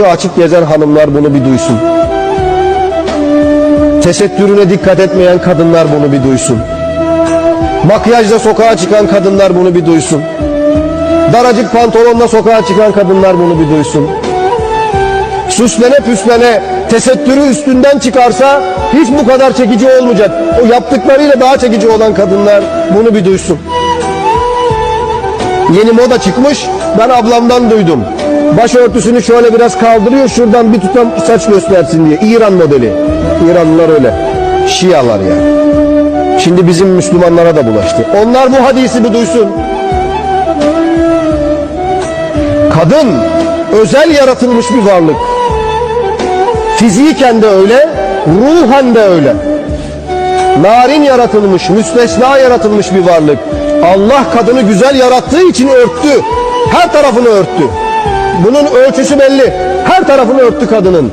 başı açık gezen hanımlar bunu bir duysun. Tesettürüne dikkat etmeyen kadınlar bunu bir duysun. Makyajla sokağa çıkan kadınlar bunu bir duysun. Daracık pantolonla sokağa çıkan kadınlar bunu bir duysun. Süslene püslene tesettürü üstünden çıkarsa hiç bu kadar çekici olmayacak. O yaptıklarıyla daha çekici olan kadınlar bunu bir duysun. Yeni moda çıkmış. Ben ablamdan duydum. Başörtüsünü şöyle biraz kaldırıyor. Şuradan bir tutam saç göstersin diye. İran modeli. İranlılar öyle. Şialar yani. Şimdi bizim Müslümanlara da bulaştı. Onlar bu hadisi bir duysun. Kadın özel yaratılmış bir varlık. Fiziken de öyle, ruhen de öyle. Narin yaratılmış, müstesna yaratılmış bir varlık. Allah kadını güzel yarattığı için örttü. Her tarafını örttü. Bunun ölçüsü belli. Her tarafını örttü kadının.